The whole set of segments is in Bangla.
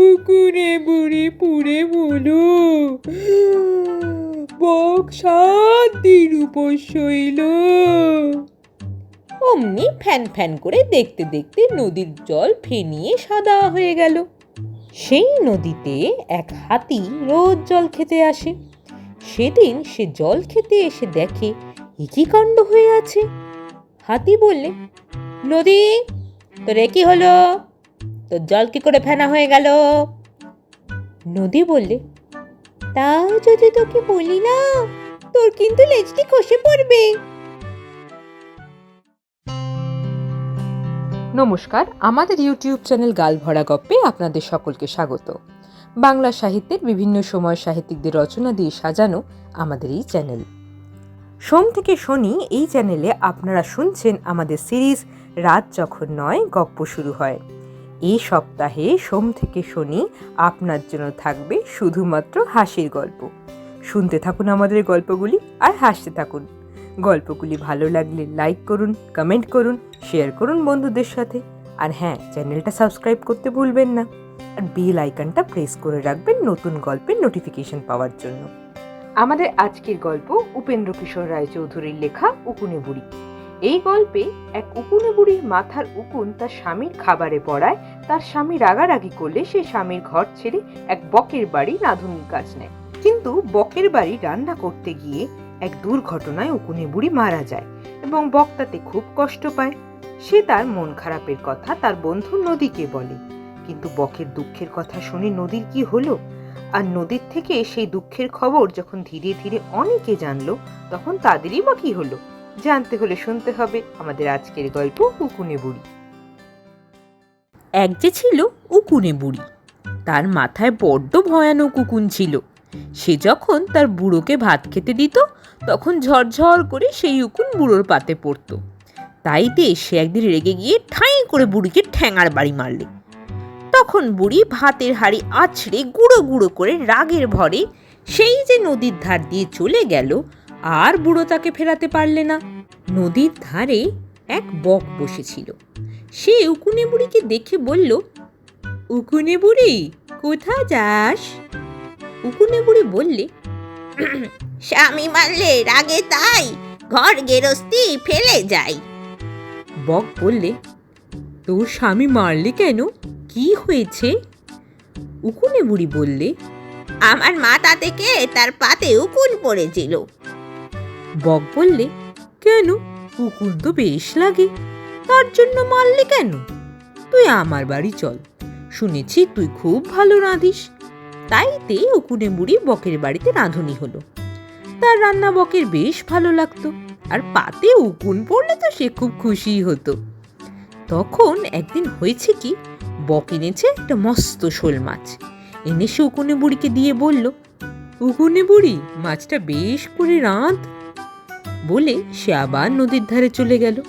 পুকুরে বুড়ি পুড়ে বলো। বক সাত দিন উপর শৈল। অমনি ফ্যান ফ্যান করে দেখতে দেখতে নদীর জল ফেনিয়ে সাদা হয়ে গেল। সেই নদীতে এক হাতি রোজ জল খেতে আসে। সেদিন সে জল খেতে এসে দেখে একই কাণ্ড হয়ে আছে। হাতি বললে, নদী, তোর কি হলো? তোর জল কি করে ফেনা হয়ে গেল? নদী বললে তাও যদি তোকে বলি না, তোর কিন্তু লেজটি খসে পড়বে। নমস্কার, আমাদের ইউটিউব চ্যানেল গাল ভরা গপ্পে আপনাদের সকলকে স্বাগত। বাংলা সাহিত্যের বিভিন্ন সময় সাহিত্যিকদের রচনা দিয়ে সাজানো আমাদের এই চ্যানেল। সোম থেকে শনি এই চ্যানেলে আপনারা শুনছেন আমাদের সিরিজ রাত যখন নয়, গপ্প শুরু হয়। এই সপ্তাহে সোম থেকে শনি আপনার জন্য থাকবে শুধুমাত্র হাসির গল্প। শুনতে থাকুন আমাদের গল্পগুলি আর হাসতে থাকুন। গল্পগুলি ভালো লাগলে লাইক করুন, কমেন্ট করুন, শেয়ার করুন বন্ধুদের সাথে। আর হ্যাঁ চ্যানেলটা সাবস্ক্রাইব করতে ভুলবেন না। আর বেল আইকনটা প্রেস করে রাখবেন নতুন গল্পের নোটিফিকেশন পাওয়ার জন্য। আমাদের আজকের গল্প উপেন্দ্র কিশোর রায়চৌধুরীর লেখা উকুনে বুড়ি। এই গল্পে এক উকুনে বুড়ির মাথার উকুন তার স্বামীর খাবারে পড়ায়, তার স্বামী রাগারাগি করলে সে স্বামীর ঘর ছেড়ে এক বকের বাড়ি রাঁধুনির কাজ নেয়। কিন্তু বকের বাড়ি রান্না করতে গিয়ে এক দুর্ঘটনায় উকুনে বুড়ি মারা যায় এবং বক তাতে খুব কষ্ট পায়। সে তার মন খারাপের কথা তার বন্ধু নদীকে বলে। কিন্তু বকের দুঃখের কথা শুনে নদীর কি হলো? আর নদীর থেকে সেই দুঃখের খবর যখন ধীরে ধীরে অনেকে জানলো, তখন তাদেরই বা কি হলো? জানতে হলে শুনতে হবে আমাদের আজকের গল্প উকুনে বুড়ি। এক যে ছিল উকুনে বুড়ি, তার মাথায় বড্ড ভয়ানক উকুন ছিল। সে যখন তার বুড়োকে ভাত খেতে দিত, তখন ঝরঝর করে সেই উকুন বুড়োর পাতে পড়তো। তাইতে সে একদিন রেগে গিয়ে ঠাঁই করে বুড়িকে ঠ্যাঙার বাড়ি মারলে। তখন বুড়ি ভাতের হাড়ি আছড়ে গুঁড়ো গুঁড়ো করে রাগের ভরে সেই যে নদীর ধার দিয়ে চলে গেল আর বুড়ো তাকে ফেরাতে পারলে না। নদীর ধারে এক বক বসেছিল। সে উকুনে বুড়িকে দেখে বলল, উকুনে বুড়ি কোথা যাস? উকুনে বুড়ি বললে, স্বামী মারলে রাগে তাই, ঘর গেরস্তি ফেলে যাই। বক বললে, তোর স্বামী মারলে কেন? কি হয়েছে? উকুনে বুড়ি বললে, আমার মাথা থেকে তার পাতে উকুন পড়েছিল। বক বললে, কেন? উকুন তো বেশ লাগে। তার জন্য মারলে কেন? তুই আমার বাড়ি চল। শুনেছি তুই খুব ভালো রাঁধিস। তাইতে উকুনে বুড়ি বকের বাড়িতে রাঁধুনি হলো। তার রান্না বকের বেশ ভালো লাগতো, আর পাতে উকুন পড়লে তো সে খুব খুশি হতো। তখন একদিন হয়েছে কি, বক এনেছে একটা মস্ত শোল মাছ। এনে সে উকুনে বুড়িকে দিয়ে বলল, উকুনে বুড়ি মাছটা বেশ করে রাঁধ। বলে সে আবার নদীর ধারে চলে গেল।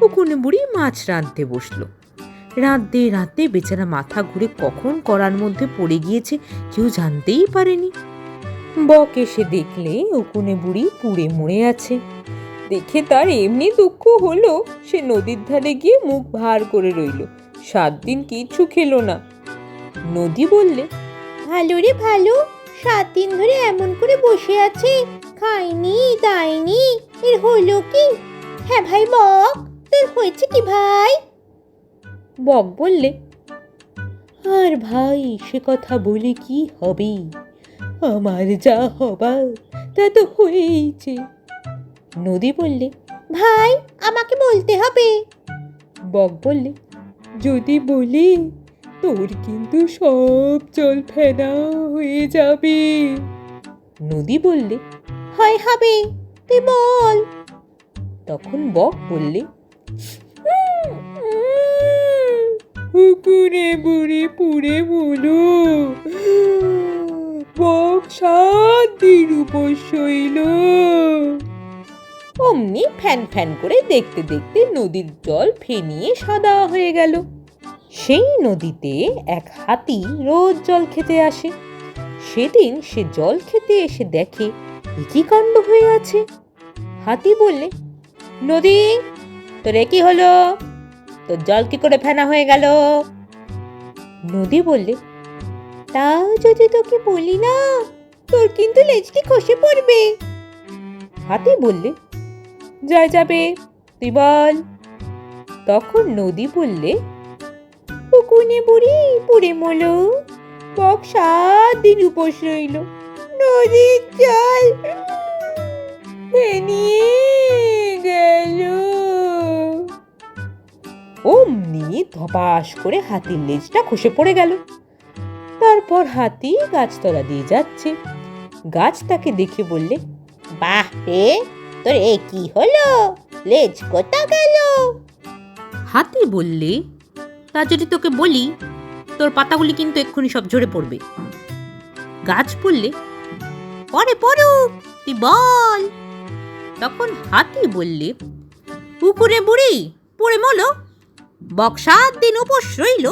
উকুনে বুড়ি মাছ রাঁধতে বসল। রাঁধতে রাঁধতে বেচারা মাথা ঘুরে কখন করার মধ্যে পড়ে গিয়েছে কেউ জানতেই পারেনি। বক এসে দেখলে উকুনে বুড়ি পুড়ে মরে আছে। দেখে তার এমনি দুঃখ হলো, সে নদীর ধারে গিয়ে মুখ ভার করে রইল। সাত দিন কিচ্ছু খেলো না। নদী বললে, ভালো রে ভালো, সাত দিন ধরে এমন করে বসে আছে খাইনি দাইনি এর হলো কি? হ্যাঁ ভাই বক তোর হয়েছে কি ভাই? বক বললে আর ভাই সে কথা বলে কি হবে? আমার যা হবার তা তো হয়েইছে। নদী বললে ভাই আমাকে বলতে হবে। বক বললে যদি বলি তোর কিন্তু সব জল ফেনা হয়ে যাবে। নদী বললে হয় হবে তুই বল। তখন বক বললে পুকুরে বুড়ি পুড়ে বলো। বক সাত দিন উপর শৈল। অমনি ফ্যান ফ্যান করে দেখতে দেখতে নদীর জল ফেনিয়ে সাদা হয়ে গেল। সেই নদীতে এক হাতি রোজ জল খেতে আসে। সেদিন সে জল খেতে এসে দেখে একই কাণ্ড হয়ে আছে? হাতি বললে, নদী, তোর কি হলো? তোর জল কি করে ফেনা হয়ে গেল? নদী বললে, তা যদি তোকে বলি না, তোর কিন্তু লেজটি খসে পড়বে। হাতি বললে জয় যাবে, তুই বল। তখন নদী বললে পুকুনে বুড়ি পুড়ে মলো বক সাত দিন উপোস রইল। নদীর জল গেল। অমনি ধপাস করে হাতির লেজটা খসে পড়ে গেল। তারপর হাতি গাছতলা দিয়ে যাচ্ছে। গাছ তাকে দেখে বললে, বাহ রে, তোর এ কি হলো? লেজ কোথা গেল? হাতি বললে, তা যদি তোকে বলি, তোর পাতাগুলি কিন্তু এক্ষুনি সব ঝরে পড়বে। গাছ বললে পরে পড়ুক তুই বল। তখন হাতি বললে, পুকুরে বুড়ি, পড়ে মলো। বক সাত দিন উপোস রইল।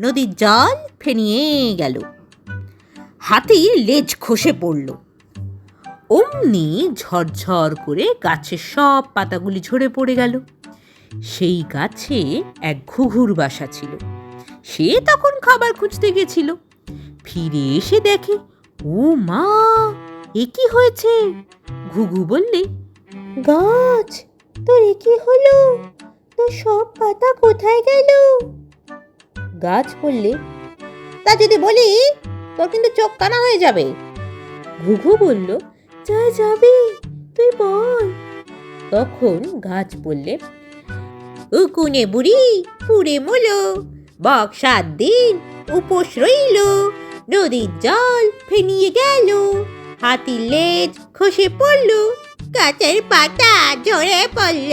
নদীর জল ফেনিয়ে গেল। হাতি লেজ খসে পড়ল। অমনি ঝরঝর করে গাছের সব পাতাগুলি ঝরে পড়ে গেল। সেই গাছে এক ঘুঘুর বাসা ছিল। সে তখন খাবার খুঁজতে গেছিল। ফিরে এসে দেখে ও মা এ কি হয়েছে? ঘুঘু বললে গাছ তোর এ কি হলো? তোর সব পাতা কোথায় গেল? গাছ বললে তা যদি বলি তোর কিন্তু চোখ কানা হয়ে যাবে। ঘুঘু বলল যা যাবে তুই বল। তখন গাছ বললে উকুনে বুড়ি পুড়ে মলো বক সাত দিন উপোস রইল। নদীর জল ফেনিয়ে গেল হাতির লেজ খসে পড়ল, গাছের পাতা ঝরে পড়ল।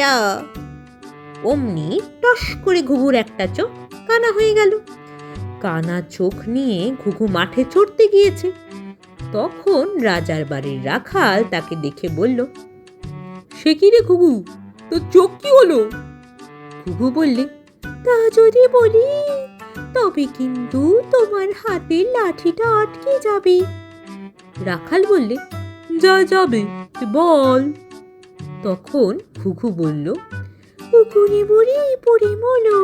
অমনি টস করে ঘুঘুর একটা চোখ কানা হয়ে গেল। কানা চোখ নিয়ে ঘুঘু মাঠে চড়তে গিয়েছে। তখন রাজার বাড়ির রাখাল তাকে দেখে বলল, সে কি রে ঘুঘু? তোর চোখ কি হলো? ঘুঘু বললে, তা যদি বলি তবে কিন্তু তোমার হাতের লাঠিটা আটকে যাবে। রাখাল বললে, যা যাবে, বল। তখন ঘুঘু বলল পুকুরে বুড়ি পড়ে মলো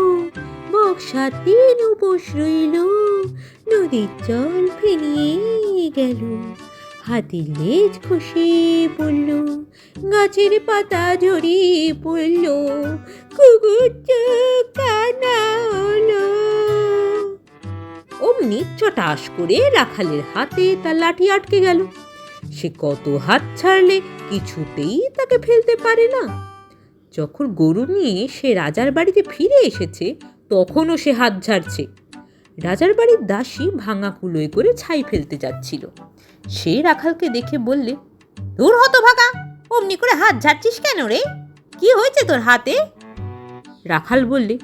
বক্সার দিন উপোস রইল, নদীর জল ফেনিয়ে গেল, হাতির লেজ খসে পড়ল, গাছের পাতা ঝরিয়ে পড়ল, কুকুর কানা হলো। অমনি চটাস করে রাখালের হাতে তার লাঠি আটকে গেল। সে কত হাত ছাড়লে কিছুতেই তাকে ফেলতে পারে না। যখন গরু নিয়ে সে রাজার বাড়িতে ফিরে এসেছে, তখনও সে হাত ঝাড়ছে। রাজার বাড়ির দাসী ভাঙা কুলোয় করে ছাই ফেলতে যাচ্ছিল। সে রাখালকে দেখে বললে দূর হতো ভাগা অমনি করে হাত ঝাড়ছিস কেন রে? কি হয়েছে তোর হাতে? রাখাল বললে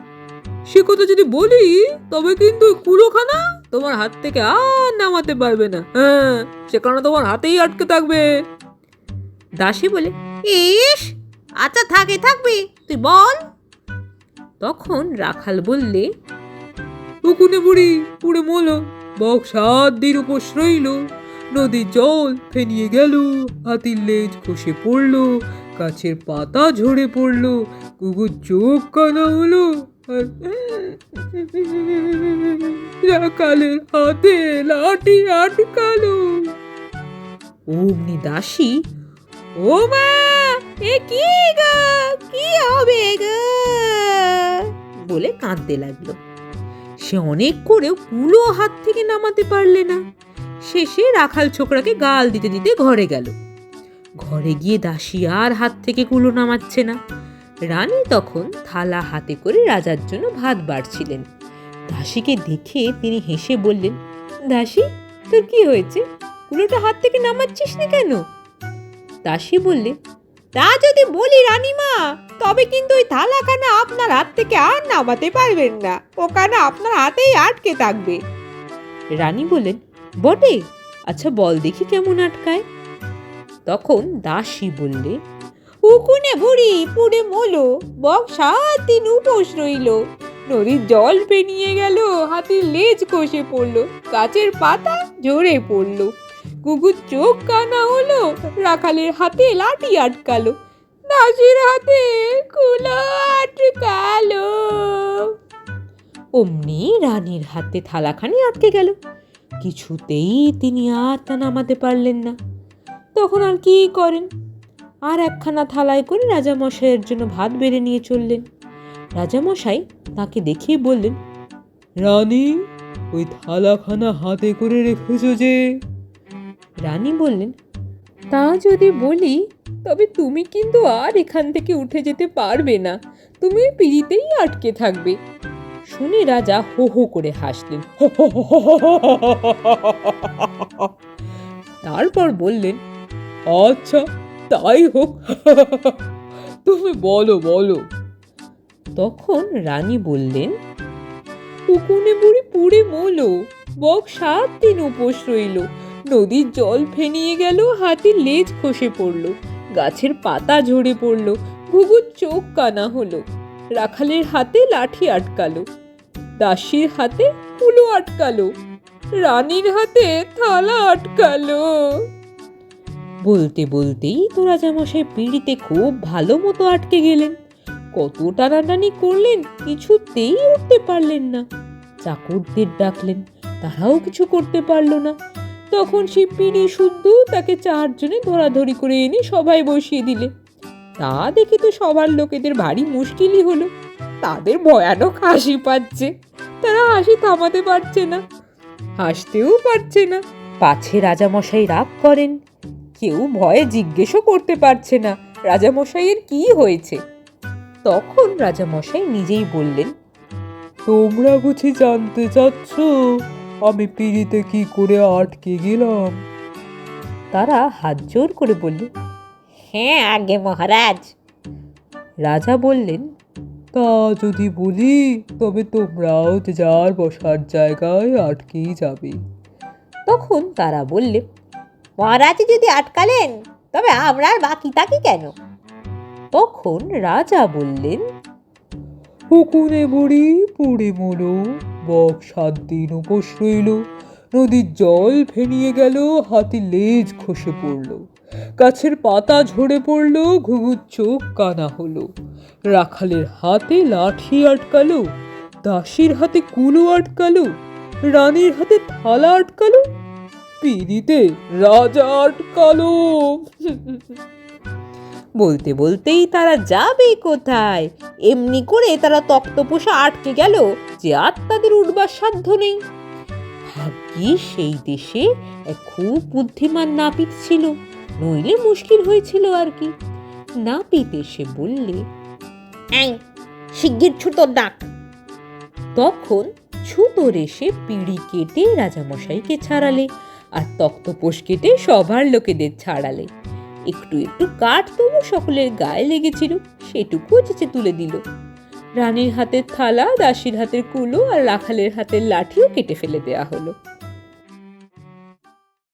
সে কথা যদি বলি তবে কিন্তু কুলোখানা তোমার হাত থেকে আর নামাতে পারবে না। হ্যাঁ সেখানে তোমার হাতেই আটকে থাকবে। দাসী বলে ইস আচ্ছা থাকে থাকবে। তুই বল। তখন রাখাল বললে উকুনে বুড়ি পুড়ে মলো বক সাত দিন উপোস রইল। নদীর জল ফেনিয়ে গেল হাতির লেজ খসে পড়ল গাছের পাতা ঝরে পড়ল কুকুর চোখ কানা হলো। আর রাখালের হাতে লাঠি আটকালো। অমনি দাসী, ও মা, এ কি গো? কি হবে গো? বলে কাঁদতে লাগল। সে অনেক করেও কুলো হাত থেকে নামাতে পারলে না। শেষে রাখাল ছোকরাকে গাল দিতে দিতে ঘরে গেল। ঘরে গিয়ে দাসী আর হাত থেকে কুলো নামাচ্ছে না। রানী তখন থালা হাতে করে রাজার জন্য ভাত বাড়ছিলেন। দাসীকে দেখে তিনি হেসে বললেন, দাসী, তোর কি হয়েছে? কুলোটা হাত থেকে নামাচ্ছিস না কেন? দাসী বললে, তা যদি বলি রানীমা, তবে কিন্তু ওই থালাখানা আপনার হাত থেকে আর নামাতে পারবেন না। ওখানে আপনার হাতেই আটকে থাকবে। রানী বললেন, বটে আচ্ছা বল দেখি কেমন আটকায়? তখন দাসী বললে উকুনে বুড়ি পুড়ে মলো বক সাত দিন উপোস রইল। নদীর জল পেনিয়ে গেল, হাতির লেজ কষে পড়ল, গাছের পাতা ঝরে পড়ল। কুকুর চোখ কানা হলো, রাখালের হাতে লাঠি আটকালো। দাসের হাতে কুলো আটকালো। অমনি রানীর হাতে থালাখানি আটকে গেল। কিছুতেই তিনি আর তা নামাতে পারলেন না। তখন আর কি করেন? আর একখানা থালায় করে রাজামশাইয়ের জন্য ভাত বেড়ে নিয়ে চললেন রাজামশাই তাকে দেখিয়ে বললেন রানী ওই থালাখানা হাতে করে রেখেছো যে রানী বললেন তা যদি বলি তবে তুমি কিন্তু আর এখান থেকে উঠে যেতে পারবে না তুমি পিড়িতেই আটকে থাকবে শুনে রাজা হো হো করে হাসলেন তারপর বললেন আচ্ছা তাই হোক। তুমি বলো বলো। তখন রানী বললেন, উকুনে বুড়ি পুড়ে মলো, বক সাত দিন উপোস রইল। নদীর জল ফেনিয়ে গেল হাতির লেজ খসে পড়ল। গাছের পাতা ঝরে পড়ল, ঘুঘুর চোখ কানা হলো। রাখালের হাতে লাঠি আটকালো, দাসীর হাতে কুলো আটকালো, রানীর হাতে থালা আটকালো। বলতে বলতেই তো রাজামশাই পিঁড়িতে খুব ভালো মতো আটকে গেলেন। কত টানাটানি করলেন কিছুতেই উঠতে পারলেন না। চাকরদের ডাকলেন, তারাও কিছু করতে পারল না। তখন সে পিড়ি শুদ্ধ তাকে চারজনে ধরাধরি করে এনে সবাই বসিয়ে দিলে। তা দেখে তো সবার লোকেদের ভারী মুশকিলই হলো। তাদের ভয়ানক হাসি পাচ্ছে। তারা হাসি থামাতে পারছে না। হাসতেও পারছে না। পাছে রাজামশাই রাগ করেন। কেউ ভয়ে জিজ্ঞেসও করতে পারছে না রাজামশাইয়ের কি হয়েছে? তখন রাজামশাই নিজেই বললেন তোমরা বুঝি জানতে চাচ্ছ আমি পিড়িতে কি করে আটকে গেলাম? তারা হাত জোর করে বলল হ্যাঁ আগে মহারাজ। রাজা বললেন তা যদি বলি তবে তোমরাও যে যার বসার জায়গায় আটকেই যাবে। তখন তারা বললে মহারাজ যদি আটকালেন, তবে আমরা আর বাকি থাকি কেন? তখন রাজা বললেন হুকুনে বুড়ি পুড়ে মলো, বক সাত দিন উপোস রইল। নদীর জল ফেনিয়ে গেল, হাতি লেজ খসে পড়ল। গাছের পাতা ঝরে পড়ল ঘুঘুর চোখ কানা হলো। রাখালের হাতে লাঠি আটকালো, দাসীর হাতে কুলো আটকালো, রানীর হাতে থালা আটকালো পিড়িতে রাজা আটকালো বলতে বলতেই তারা যাবে কোথায়? এমনি করে তারা তক্তপোষা আটকে গেল যে আর তাদের উঠবার সাধ্য নেই। ভাগ্যি সেই দেশে এক খুব বুদ্ধিমান নাপিত ছিল নইলে মুশকিল হয়েছিল আর কি। নাপিত এসে বললে শিগগির ছুতোর ডাক। তখন ছুতোর এসে পিড়ি কেটে রাজামশাইকে ছাড়ালে আর তক্তপোষ কেটে সবার লোকেদের ছাড়ালে। একটু একটু কাঠ তবু সকলের গায়ে লেগেছিল, সেটুকু চেঁচে তুলে দিল। রানীর হাতের থালা, দাসীর হাতের কুলো আর রাখালের হাতের লাঠিও কেটে ফেলে দেয়া হলো।